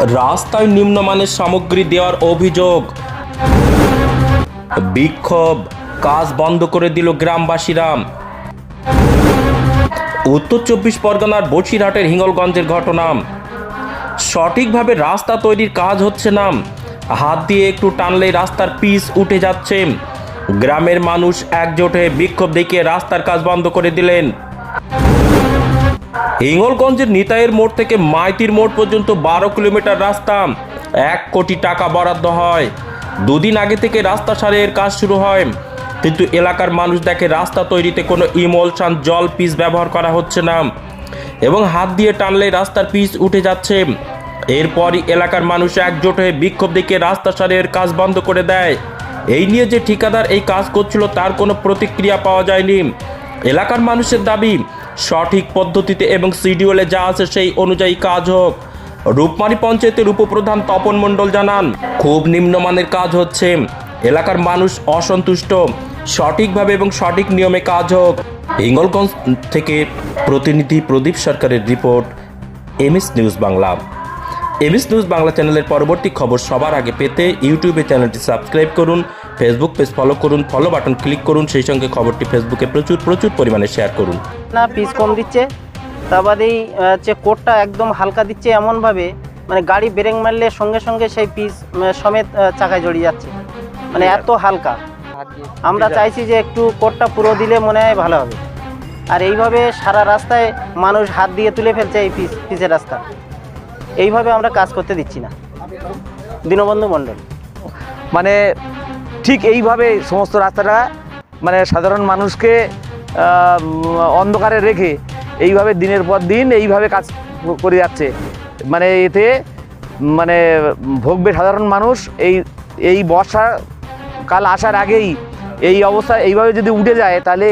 রাস্তায় নিম্নমানের সামগ্রী দেওয়ার অভিযোগ। বিক্ষোভ, কাজ বন্ধ করে দিল গ্রামবাসীরা। উত্তর চব্বিশ পরগনার বসিরহাটের হিঙ্গলগঞ্জের ঘটনা। সঠিকভাবে রাস্তা তৈরির কাজ হচ্ছে না। হাত দিয়ে একটু টানলে রাস্তার পিচ উঠে যাচ্ছে। গ্রামের মানুষ একজোট হয়ে বিক্ষোভ দেখিয়ে রাস্তার কাজ বন্ধ করে দিলেন। হিঙ্গলগঞ্জের নিতাইয়ের মোড় থেকে মাইতির মোড় পর্যন্ত বারো কিলোমিটার রাস্তা। এক কোটি টাকা বরাদ্দ হয়। দুদিন আগে থেকে রাস্তা সারের কাজ শুরু হয়। কিন্তু এলাকার মানুষ দেখে রাস্তা তৈরিতে কোনো ইমলসান জল পিচ ব্যবহার করা হচ্ছে না। এবং হাত দিয়ে টানলে রাস্তার পিচ উঠে যাচ্ছে। এরপরই এলাকার মানুষ একজোট হয়ে বিক্ষোভ দেখে রাস্তা সারের কাজ বন্ধ করে দেয়। এই নিয়ে যে ঠিকাদার এই কাজ করছিল তার কোনো প্রতিক্রিয়া পাওয়া যায়নি। এলাকার মানুষের দাবি সঠিক পদ্ধতিতে এবং শিডিউলে যা আছে সেই অনুযায়ী কাজ হোক। রূপমারি পঞ্চায়েতের উপপ্রধান তপন মণ্ডল জানান, খুব নিম্নমানের কাজ হচ্ছে। এলাকার মানুষ অসন্তুষ্ট, সঠিকভাবে এবং সঠিক নিয়মে কাজ হোক। ইঙ্গলগঞ্জ থেকে প্রতিনিধি প্রদীপ সরকারের report, MS news Bangla. MS news Bangla চ্যানেলের পরবর্তী খবর সবার আগে পেতে ইউটিউবে চ্যানেলটি সাবস্ক্রাইব করুন ফেসবুক পেজ ফলো করুন ফলো বাটন ক্লিক করুন সেই সঙ্গে খবরটি ফেসবুকে প্রচুর প্রচুর পরিমাণে শেয়ার করুন। না পিস কম দিচ্ছে। তার বাদেই হচ্ছে কোটটা একদম হালকা দিচ্ছে এমনভাবে মানে গাড়ি ব্রেক মারলে সঙ্গে সঙ্গে সেই পিস সমেত চাকায় জড়িয়ে যাচ্ছে। মানে এত হালকা। আমরা চাইছি যে একটু কোটটা পুরো দিলে মনে হয় ভালো হবে। আর এইভাবে সারা রাস্তায় মানুষ হাত দিয়ে তুলে ফেলছে এই পিস পিসের রাস্তা। এইভাবে আমরা কাজ করতে দিচ্ছি না। দীনবন্ধু মণ্ডল। মানে ঠিক এইভাবে সমস্ত রাস্তাটা মানে সাধারণ মানুষকে অন্ধকারে রেখে এইভাবে দিনের পর দিন এইভাবে কাজ করে যাচ্ছে। মানে এতে মানে ভোগবে সাধারণ মানুষ। এই এই বর্ষা কাল আসার আগেই এই অবস্থা এইভাবে যদি উঠে যায়, তাহলে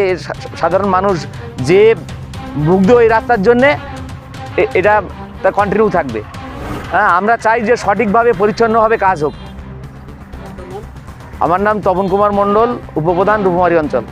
সাধারণ মানুষ যে ভুগবে ওই রাস্তার জন্যে এটা তা কন্টিনিউ থাকবে। হ্যাঁ আমরা চাই যে সঠিকভাবে, পরিচ্ছন্নভাবে কাজ হোক। আমার নাম তপন কুমার মণ্ডল, উপপ্রধান রূপমারি অঞ্চল।